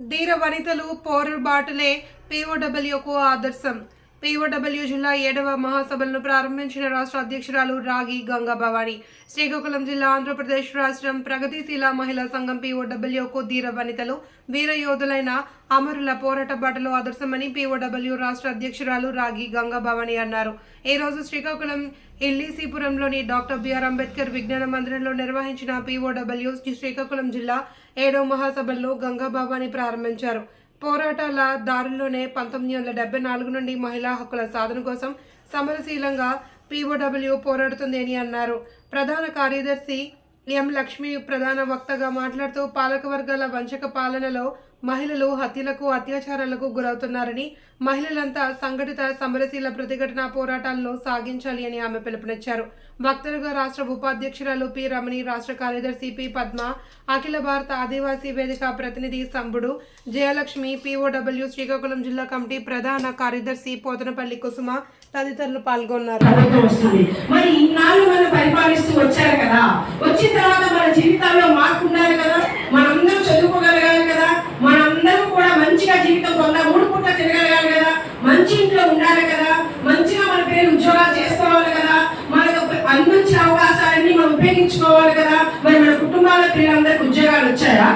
ధీర వనితలు పోరుబాటులే పిఓడబ్ల్యూకు ఆదర్శం. పీఓడబ్ల్యూ జిల్లా ఏడవ మహాసభలను ప్రారంభించిన రాష్ట్ర అధ్యక్షురాలు రాగి గంగా భవాని. శ్రీకాకుళం జిల్లా ఆంధ్రప్రదేశ్ రాష్ట్రం ప్రగతిశీల మహిళా సంఘం పీఓడబ్ల్యూకు ధీర వనితలు వీర యోధులైన అమరుల పోరాట బాటలో ఆదర్శమని పీఓడబ్ల్యూ రాష్ట్ర అధ్యక్షురాలు రాగి గంగా భవాని అన్నారు. ఈ రోజు శ్రీకాకుళం ఎల్లీసీపురంలోని డాక్టర్ బిఆర్ అంబేద్కర్ విజ్ఞాన మందిరంలో నిర్వహించిన పీఓడబ్ల్యూ శ్రీకాకుళం జిల్లా ఏడవ మహాసభల్లో గంగా భవాని ప్రారంభించారు. పోరాటాల దారుల్లోనే పంతొమ్మిది వందల డెబ్బై నాలుగు నుండి మహిళా హక్కుల సాధన కోసం సమరశీలంగా పీఓడబ్ల్యూ పోరాడుతుంది అని అన్నారు. ప్రధాన కార్యదర్శి ఎం లక్ష్మి ప్రధాన వక్తగా మాట్లాడుతూ పాలకవర్గాల వంచక పాలనలో మహిళలు హత్యలకు అత్యాచారాలకు గురవుతున్నారని మహిళలంతా సంఘటిత సమరశీల ప్రతిఘటన పోరాటాలను సాగించాలి అని ఆమె పిలుపునిచ్చారు. వక్తలుగా రాష్ట్ర ఉపాధ్యక్షురాలు పి రమణి రాష్ట్ర కార్యదర్శి పి పద్మ అఖిల భారత ఆదివాసీ వేదిక ప్రతినిధి సంబుడు జయలక్ష్మి పిఓడబ్ల్యూ శ్రీకాకుళం జిల్లా కమిటీ ప్రధాన కార్యదర్శి పోతనపల్లి కుసుమ తదితరులు పాల్గొన్నారు ప్రభుత్వం వస్తుంది మరి ఇన్నాళ్ళు మనం పరిపాలిస్తూ వచ్చారు కదా? వచ్చిన తర్వాత మన జీవితాల్లో మార్పు ఉండాలి కదా? మనందరం చదువుకోగలగాలి కదా? మనందరం కూడా మంచిగా జీవితం పొందా మూడు పూట తిరగలగాలి కదా? మంచి ఇంట్లో ఉండాలి కదా? మంచిగా మన పేరు ఉద్యోగాలు చేసుకోవాలి కదా? మనకు అందించిన అవకాశాలన్నీ మనం ఉపయోగించుకోవాలి కదా? మరి మన కుటుంబాల పిల్లలందరికీ ఉద్యోగాలు వచ్చాయా?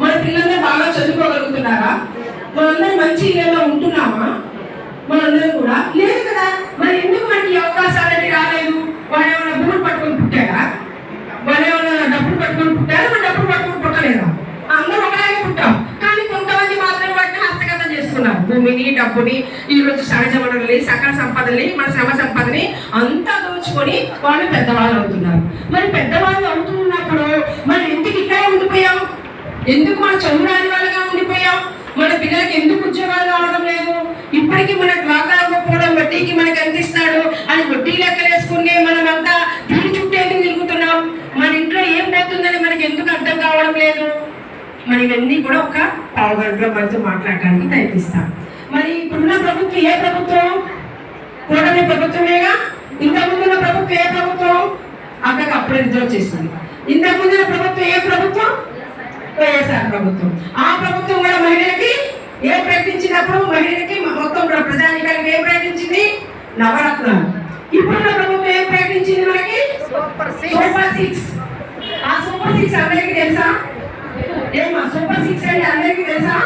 మన పిల్లలందరూ బాగా చదువుకోగలుగుతున్నారా? మనందరం మంచి ఇళ్ళలో ఉంటున్నామా? మనందరం కూడా. లేదు కదా? మరి ఎందుకు మనకి అవకాశాలు భూమిని డబ్బుని ఈ రోజు సహజ వనరులని సకల సంపదని మన శ్రమ సంపదని అంతా దోచుకొని వాళ్ళు పెద్దవాళ్ళు అవుతున్నారు. మరి పెద్దవాళ్ళు అవుతున్నప్పుడు మనం ఎందుకు ఇక్కడే ఉండిపోయాం. ఎందుకు మన చదువు రాని వాళ్ళగా ఉండిపోయాం? మన పిల్లలకి ఎందుకు ఉద్యోగాలు రావడం లేదు? ఇప్పటికీ మన డ్వాక్రా అవ్వకపోవడం వడ్డీకి మనకి అందిస్తాడు అని వడ్డీ లెక్కలు వేసుకునే మనం అంతా దీని చుట్టూ ఎందుకు తిరుగుతున్నాం? మన ఇంట్లో ఏం పోతుందని మనకి ఎందుకు అర్థం కావడం లేదు? మరి ఇవన్నీ కూడా ఒక పావుగంటలో మనతో మాట్లాడడానికి ప్రయత్నిస్తాం. మరి ఇప్పుడున్న ప్రభుత్వం ఏ ప్రభుత్వం? కూటమి ప్రభుత్వమేగా? ఇంతకు ముందున్న ప్రభుత్వం ఏ ప్రభుత్వం? అక్కడికి అప్పుడే నిద్ర చేస్తుంది ఇంతకు ముందున్న ప్రభుత్వం ఏ ప్రభుత్వం? వైఎస్ఆర్ ప్రభుత్వం. ఆ ప్రభుత్వం కూడా మహిళలకి ఏ ప్రకటించినప్పుడు మహిళలకి మొత్తం కూడా ప్రజానికానికి ఏం ప్రకటించింది? నవరత్నాలు. ఇప్పుడున్న ప్రభుత్వం ఏం ప్రకటించింది మనకి? సూపర్ సిక్స్ ఆ సూపర్ సిక్స్ అందరికీ తెలుసా? ఏమా? సూపర్ సిక్స్ అంటే అందరికీ తెలుసా?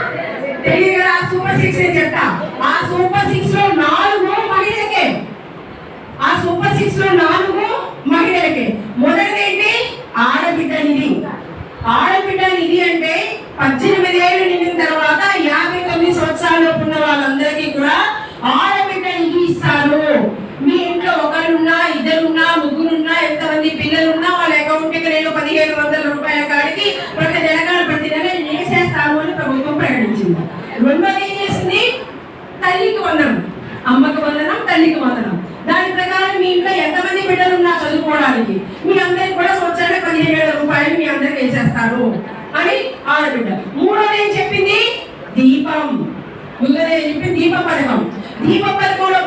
తెలియదు? సూపర్ సిక్స్ నేను చెప్తా? ఆ సూపర్ సిక్స్లో నాలుగు మహిళలకే. ఆ సూపర్ సిక్స్లో నాలుగు మహిళలకే. మొదటిది ఏంటి? ఆడబిడ్డ నిధి. ఆడబిడ్డ నిధి అంటే పద్దెనిమిది ఏళ్ళు నిండిన తర్వాత యాభై తొమ్మిది సంవత్సరాలు ఉన్న వాళ్ళందరికీ కూడా ఆడ ఆడబిడ్డ. మూడోది ఏం చెప్పింది? దీపం. ముందరే చెప్పింది? దీప పథకం దీప పథకంలో